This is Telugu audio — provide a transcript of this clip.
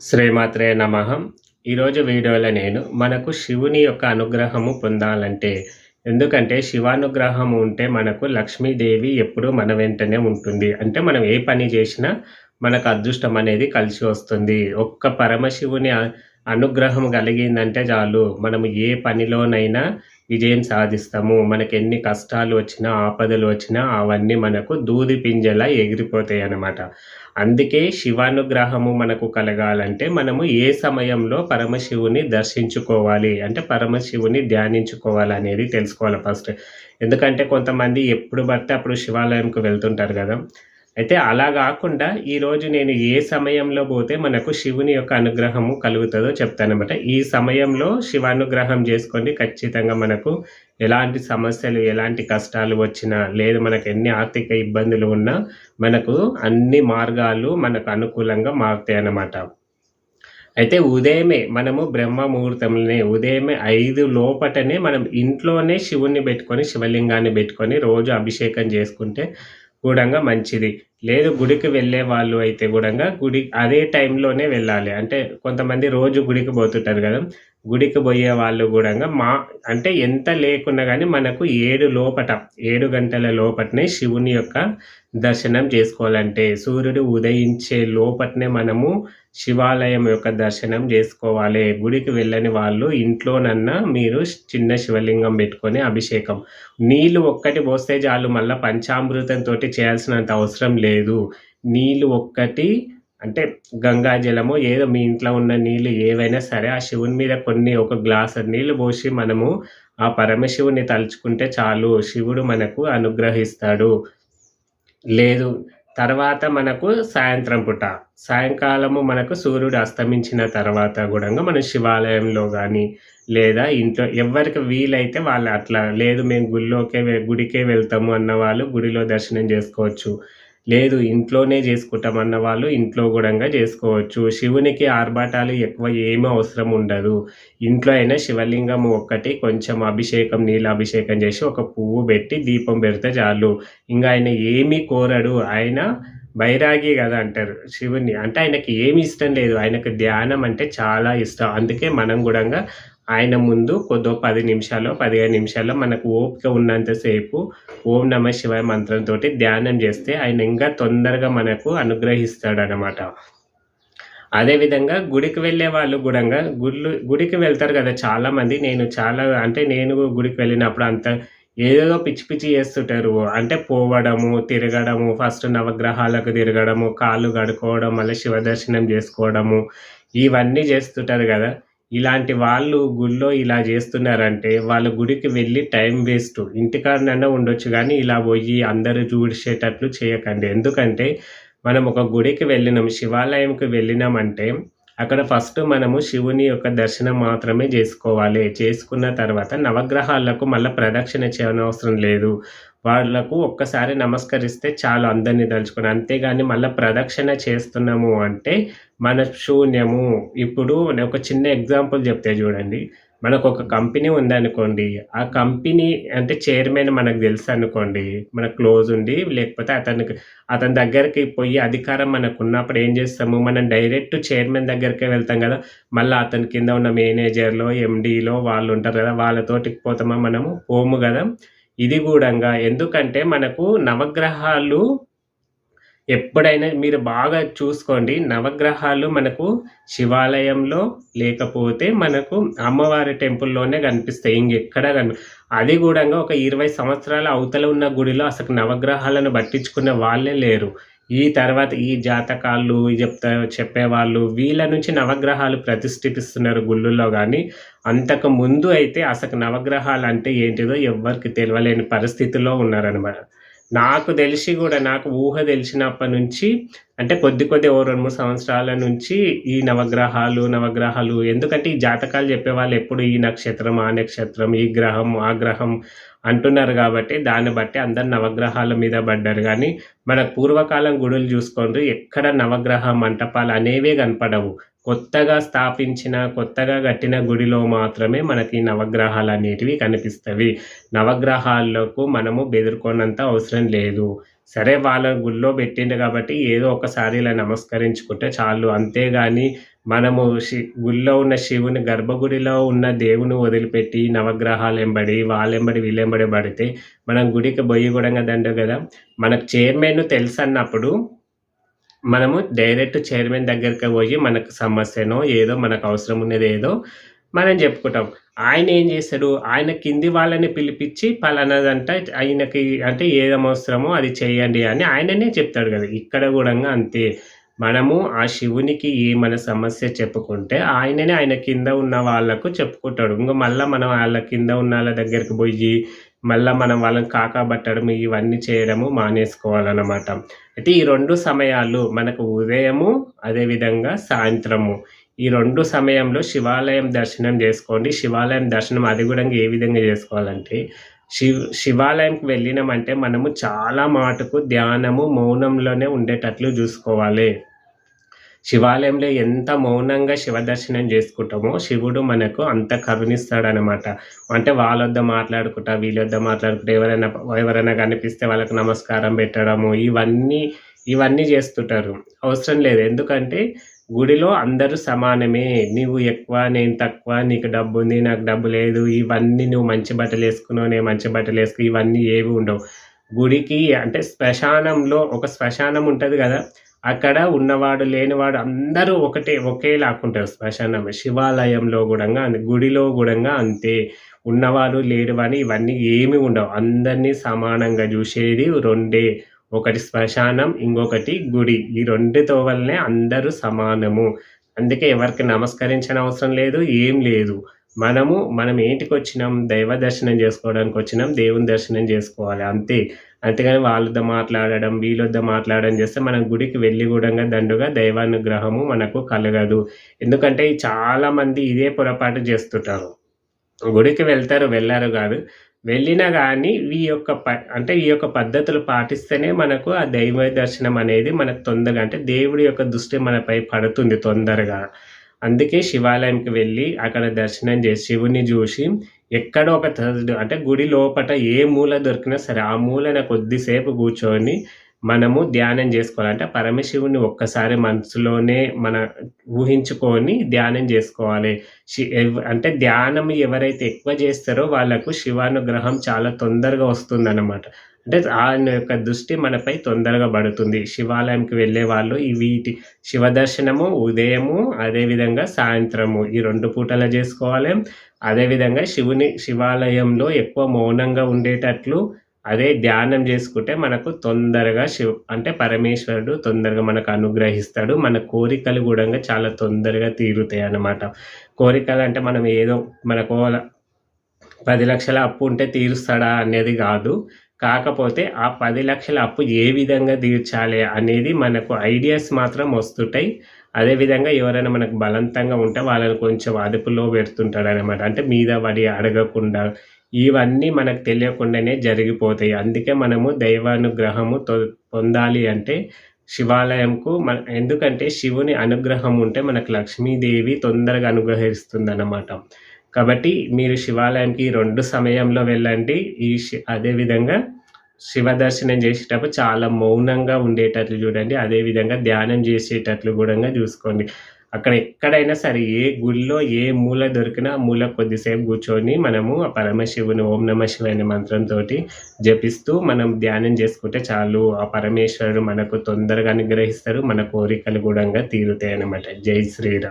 శ్రీమాత్రే నమ. ఈరోజు వీడియోలో నేను మనకు శివుని యొక్క అనుగ్రహము పొందాలంటే ఎందుకంటే శివానుగ్రహం ఉంటే మనకు లక్ష్మీదేవి ఎప్పుడూ మన వెంటనే ఉంటుంది. అంటే మనం ఏ పని చేసినా మనకు అదృష్టం అనేది కలిసి వస్తుంది. ఒక్క పరమశివుని అనుగ్రహం కలిగిందంటే చాలు. మనం ఏ పనిలోనైనా విజయం సాధిస్తాము. మనకి ఎన్ని కష్టాలు వచ్చినా ఆపదలు వచ్చినా అవన్నీ మనకు దూది పింజలా ఎగిరిపోతాయి అన్నమాట. అందుకే శివానుగ్రహము మనకు కలగాలంటే మనము ఏ సమయంలో పరమశివుని దర్శించుకోవాలి? అంటే పరమశివుని ధ్యానించుకోవాలి అనేది తెలుసుకోవాలి ఫస్ట్. ఎందుకంటే కొంతమంది ఎప్పుడు పడితే అప్పుడు శివాలయంకు వెళ్తుంటారు కదా. అయితే అలా కాకుండా ఈరోజు నేను ఏ సమయంలో పోతే మనకు శివుని యొక్క అనుగ్రహము కలుగుతుందో చెప్తానమాట ఈ సమయంలో శివానుగ్రహం చేసుకోండి. ఖచ్చితంగా మనకు ఎలాంటి సమస్యలు ఎలాంటి కష్టాలు వచ్చినా లేదు మనకు ఎన్ని ఆర్థిక ఇబ్బందులు ఉన్నా మనకు అన్ని మార్గాలు మనకు అనుకూలంగా మారుతాయి అన్నమాట అయితే ఉదయమే మనము బ్రహ్మ ముహూర్తంలోనే ఉదయమే ఐదు లోపటనే మనం ఇంట్లోనే శివుణ్ణి పెట్టుకొని శివలింగాన్ని పెట్టుకొని రోజు అభిషేకం చేసుకుంటే కూడా మంచిది. లేదు గుడికి వెళ్ళే వాళ్ళు అయితే కూడా గుడి అదే టైంలోనే వెళ్ళాలి. అంటే కొంతమంది రోజు గుడికి పోతుంటారు కదా. గుడికి పోయే వాళ్ళు కూడా మా అంటే ఎంత లేకున్నా కానీ మనకు ఏడు లోపట ఏడు గంటల లోపటనే శివుని యొక్క దర్శనం చేసుకోవాలంటే సూర్యుడు ఉదయించే లోపటనే మనము శివాలయం యొక్క దర్శనం చేసుకోవాలి. గుడికి వెళ్ళని వాళ్ళు ఇంట్లోనన్నా మీరు చిన్న శివలింగం పెట్టుకొని అభిషేకం. నీళ్ళు ఒక్కటి పోస్తే చాలు మళ్ళీ పంచామృతంతో చేయాల్సినంత అవసరం లేదు. నీళ్ళు ఒక్కటి అంటే గంగా జలము ఏదో మీ ఇంట్లో ఉన్న నీళ్ళు ఏవైనా సరే ఆ శివుని మీద కొన్ని ఒక గ్లాసు నీళ్ళు పోసి మనము ఆ పరమశివుని తలుచుకుంటే చాలు శివుడు మనకు అనుగ్రహిస్తాడు. లేదు తర్వాత మనకు సాయంత్రం పూట. సాయంకాలము మనకు సూర్యుడు అస్తమించిన తర్వాత కూడా మనం శివాలయంలో కానీ లేదా ఇంట్లో ఎవరికి వీలైతే వాళ్ళు అట్లా లేదు మేము గుళ్ళోకే గుడికే వెళ్తాము అన్న వాళ్ళు గుడిలో దర్శనం చేసుకోవచ్చు. లేదు ఇంట్లోనే చేసుకుంటాం అన్న వాళ్ళు ఇంట్లో కూడా చేసుకోవచ్చు. శివునికి ఆర్భాటాలు ఎక్కువ ఏమీ అవసరం ఉండదు. ఇంట్లో అయినా శివలింగం ఒక్కటి కొంచెం అభిషేకం నీళ్ళ అభిషేకం చేసి ఒక పువ్వు పెట్టి దీపం పెడితే చాలు. ఇంకా ఆయన ఏమీ కోరడు. ఆయన బైరాగి కదా అంటారు శివుని అంటే ఆయనకి ఏమి ఇష్టం లేదు. ఆయనకు ధ్యానం అంటే చాలా ఇష్టం. అందుకే మనం కూడా ఆయన ముందు కొద్దో పది నిమిషాలు పదిహేను నిమిషాల్లో మనకు ఓపిక ఉన్నంతసేపు ఓం నమ శివాయ మంత్రంతో ధ్యానం చేస్తే ఆయన ఇంకా తొందరగా మనకు అనుగ్రహిస్తాడు అనమాట అదేవిధంగా గుడికి వెళ్ళే వాళ్ళు కూడా గుళ్ళు గుడికి వెళ్తారు కదా చాలా మంది నేను చాలా అంటే నేను గుడికి వెళ్ళినప్పుడు అంత ఏదో పిచ్చి పిచ్చి చేస్తుంటారు. అంటే పోవడము తిరగడము ఫస్ట్ నవగ్రహాలకు తిరగడము కాళ్ళు కడుక్కోవడం మళ్ళీ శివ దర్శనం చేసుకోవడము ఇవన్నీ చేస్తుంటారు కదా. ఇలాంటి వాళ్ళు గుళ్ళో ఇలా చేస్తున్నారంటే వాళ్ళ గుడికి వెళ్ళి టైం వేస్ట్. ఇంటికాడనైనా ఉండొచ్చు కానీ ఇలా పోయి అందరూ చూసేటట్లు చేయకండి. ఎందుకంటే మనం ఒక గుడికి వెళ్ళినాం శివాలయంకి వెళ్ళినామంటే అక్కడ ఫస్ట్ మనము శివుని యొక్క దర్శనం మాత్రమే చేసుకోవాలి. చేసుకున్న తర్వాత నవగ్రహాలకు మళ్ళీ ప్రదక్షిణ చేయనవసరం లేదు. వాళ్ళకు ఒక్కసారి నమస్కరిస్తే చాలు అందరినీ దలుచుకుని అంతేగాని మళ్ళీ ప్రదక్షిణ చేస్తున్నాము అంటే మన శూన్యము. ఇప్పుడు ఒక చిన్న ఎగ్జాంపుల్ చెప్తే చూడండి. మనకు ఒక కంపెనీ ఉందనుకోండి ఆ కంపెనీ అంటే చైర్మన్ మనకు తెలుసు అనుకోండి మనకు క్లోజ్ ఉండి లేకపోతే అతనికి అతని దగ్గరికి పోయి అధికారం మనకు ఉన్నప్పుడు ఏం చేస్తాము? మనం డైరెక్ట్ చైర్మన్ దగ్గరికే వెళ్తాం కదా. మళ్ళీ అతని కింద ఉన్న మేనేజర్లో ఎండీలో వాళ్ళు ఉంటారు కదా. వాళ్ళతోటికి పోతామా మనము? పోము కదా. ఇది కూడా ఎందుకంటే మనకు నవగ్రహాలు ఎప్పుడైనా మీరు బాగా చూసుకోండి. నవగ్రహాలు మనకు శివాలయంలో లేకపోతే మనకు అమ్మవారి టెంపుల్లోనే కనిపిస్తాయి. ఇంకెక్కడ కని అది కూడా ఒక ఇరవై సంవత్సరాల అవతల ఉన్న గుడిలో అసలు నవగ్రహాలను పట్టించుకునే వాళ్ళే లేరు. ఈ తర్వాత ఈ జాతకాలు చెప్తా చెప్పేవాళ్ళు వీళ్ళ నుంచి నవగ్రహాలు ప్రతిష్ఠిపిస్తున్నారు గుళ్ళుల్లో కానీ అంతకు ముందు అయితే అసలు నవగ్రహాలు అంటే ఏంటిదో ఎవ్వరికి తెలియలేని పరిస్థితిలో ఉన్నారనమాట నాకు తెలిసి కూడా నాకు ఊహ తెలిసినప్పటి నుంచి అంటే కొద్ది కొద్ది ఓ రెండు మూడు సంవత్సరాల నుంచి ఈ నవగ్రహాలు నవగ్రహాలు ఎందుకంటే ఈ జాతకాలు చెప్పేవాళ్ళు ఎప్పుడు ఈ నక్షత్రం ఆ నక్షత్రం ఈ గ్రహం ఆ గ్రహం అంటున్నారు కాబట్టి దాన్ని బట్టి అందరు నవగ్రహాల మీద పడ్డారు. కానీ మన పూర్వకాలం గుడులు చూసుకోండి ఎక్కడ నవగ్రహ మంటపాలు అనేవే కనపడవు. కొత్తగా స్థాపించిన కొత్తగా కట్టిన గుడిలో మాత్రమే మనకి నవగ్రహాలు అనేటివి కనిపిస్తవి. నవగ్రహాలకు మనము బెదురుకోనంత అవసరం లేదు. సరే వాళ్ళ గుళ్ళో పెట్టిండు కాబట్టి ఏదో ఒకసారి ఇలా నమస్కరించుకుంటే చాలు. అంతేగాని మనము శి గుడిలో ఉన్న శివుని గర్భగుడిలో ఉన్న దేవుని వదిలిపెట్టి నవగ్రహాలు ఎంబడి వాళ్ళెంబడి వీళ్ళెంబడి పడితే మనం గుడికి బొయ్యి కూడా దండు కదా. మనకు చైర్మన్ తెలుసు అన్నప్పుడు మనము డైరెక్ట్ చైర్మన్ దగ్గరికి పోయి మనకు సమస్యనో ఏదో మనకు అవసరం ఉన్నది ఏదో మనం చెప్పుకుంటాం. ఆయన ఏం చేస్తాడు? ఆయన కింది వాళ్ళని పిలిపించి పలానాదంట ఆయనకి అంటే ఏదో అవసరమో అది చేయండి అని ఆయననే చెప్తాడు కదా. ఇక్కడ కూడా అంతే. మనము ఆ శివునికి ఏ మన సమస్య చెప్పుకుంటే ఆయననే ఆయన కింద ఉన్న వాళ్ళకు చెప్పుకుంటాడు. ఇంకా మళ్ళీ మనం వాళ్ళ కింద ఉన్న వాళ్ళ దగ్గరికి పోయి మళ్ళీ మనం వాళ్ళని కాకాబట్టడం ఇవన్నీ చేయడము మానేసుకోవాలన్నమాట. అయితే ఈ రెండు సమయాలు మనకు ఉదయము అదేవిధంగా సాయంత్రము. ఈ రెండు సమయంలో శివాలయం దర్శనం చేసుకోండి. శివాలయం దర్శనం అది కూడా ఏ విధంగా చేసుకోవాలంటే శివ శివాలయంకి వెళ్ళినామంటే మనము చాలా మాటకు ధ్యానము మౌనంలోనే ఉండేటట్లు చూసుకోవాలి. శివాలయంలో ఎంత మౌనంగా శివ దర్శనం చేసుకుంటామో శివుడు మనకు అంత కరుణిస్తాడనమాట. అంటే వాళ్ళొద్ద మాట్లాడుకుంటా వీళ్ళొద్ద మాట్లాడుకుంటా ఎవరైనా ఎవరైనా కనిపిస్తే వాళ్ళకి నమస్కారం పెట్టడము ఇవన్నీ ఇవన్నీ చేస్తుంటారు. అవసరం లేదు. ఎందుకంటే గుడిలో అందరూ సమానమే. నీవు ఎక్కువ నేను తక్కువ నీకు డబ్బు ఉంది నాకు డబ్బు లేదు ఇవన్నీ నువ్వు మంచి బట్టలు వేసుకున్నావు నేను మంచి బట్టలు వేసుకు ఇవన్నీ ఏవి ఉండవు. గుడికి అంటే శ్మశానంలో ఒక శ్మశానం ఉంటుంది కదా అక్కడ ఉన్నవాడు లేనివాడు అందరూ ఒకటే ఒకేలాకుంటారు శ్మశానం శివాలయంలో కూడా గుడిలో కూడా అంతే. ఉన్నవాడు లేడు ఇవన్నీ ఏమి ఉండవు. అందరినీ సమానంగా చూసేది రెండే. ఒకటి శ్మశానం ఇంకొకటి గుడి. ఈ రెండుతో వల్లనే అందరూ సమానము. అందుకే ఎవరికి నమస్కరించిన అవసరం లేదు ఏం లేదు. మనము మనం ఏంటికి వచ్చినాం దైవ దర్శనం చేసుకోవడానికి వచ్చినాం దేవుని దర్శనం చేసుకోవాలి అంతే. అంతేగాని వాళ్ళతో మాట్లాడడం వీళ్ళొద్ద మాట్లాడడం చేస్తే మనం గుడికి వెళ్ళి కూడా దండుగా దైవానుగ్రహము మనకు కలగదు. ఎందుకంటే చాలామంది ఇదే పొరపాటు చేస్తుంటారు. గుడికి వెళ్తారు వెళ్ళారు కాదు. వెళ్ళినా కానీ ఈ యొక్క ప అంటే ఈ యొక్క పద్ధతులు పాటిస్తేనే మనకు ఆ దైవ దర్శనం అనేది మనకు తొందరగా అంటే దేవుడి యొక్క దృష్టి మనపై పడుతుంది తొందరగా. అందుకే శివాలయంకి వెళ్ళి అక్కడ దర్శనం చేసి శివుని చూసి ఎక్కడో ఒక అంటే గుడి లోపల ఏ మూల దొరికినా సరే ఆ మూలన కొద్దిసేపు కూర్చొని మనము ధ్యానం చేసుకోవాలంటే పరమశివుని ఒక్కసారి మనసులోనే మన ఊహించుకొని ధ్యానం చేసుకోవాలి. అంటే ధ్యానం ఎవరైతే ఎక్కువ చేస్తారో వాళ్ళకు శివానుగ్రహం చాలా తొందరగా వస్తుందన్నమాట. అంటే ఆయన యొక్క దృష్టి మనపై తొందరగా పడుతుంది. శివాలయంకి వెళ్ళే వాళ్ళు ఈ వీటి శివ దర్శనము ఉదయము అదేవిధంగా సాయంత్రము ఈ రెండు పూటలు చేసుకోవాలి. అదేవిధంగా శివుని శివాలయంలో ఎక్కువ మౌనంగా ఉండేటట్లు అదే ధ్యానం చేసుకుంటే మనకు తొందరగా శివ అంటే పరమేశ్వరుడు తొందరగా మనకు అనుగ్రహిస్తాడు. మన కోరికలు కూడా చాలా తొందరగా తీరుతాయి అన్నమాట. కోరికలు అంటే మనం ఏదో మనకు పది లక్షల అప్పు ఉంటే తీరుస్తాడా అనేది కాదు. కాకపోతే ఆ పది లక్షల అప్పు ఏ విధంగా తీర్చాలి అనేది మనకు ఐడియాస్ మాత్రం వస్తుంటాయి. అదేవిధంగా ఎవరైనా మనకు బలవంతంగా ఉంటే వాళ్ళని కొంచెం అదుపులో పెడుతుంటాడు అనమాట అంటే మీద పడి అడగకుండా ఇవన్నీ మనకు తెలియకుండానే జరిగిపోతాయి. అందుకే మనము దైవానుగ్రహము పొందాలి అంటే శివాలయంకు మన ఎందుకంటే శివుని అనుగ్రహం ఉంటే మనకు లక్ష్మీదేవి తొందరగా అనుగ్రహిస్తుంది అన్నమాట కాబట్టి మీరు శివాలయంకి రెండు సమయంలో వెళ్ళండి. ఈ అదేవిధంగా శివ దర్శనం చేసేటప్పుడు చాలా మౌనంగా ఉండేటట్లు చూడండి. అదేవిధంగా ధ్యానం చేసేటట్లు కూడా చూసుకోండి. అక్కడ ఎక్కడైనా సరే ఏ గుడిలో ఏ మూల దొరికినా మూల కొద్దిసేపు కూర్చొని మనము ఆ పరమశివుని ఓం నమ శివ మంత్రంతో జపిస్తూ మనం ధ్యానం చేసుకుంటే చాలు. ఆ పరమేశ్వరుడు మనకు తొందరగా అనుగ్రహిస్తారు. మన కోరికలు కూడా తీరుతాయి అన్నమాట జై శ్రీరామ్.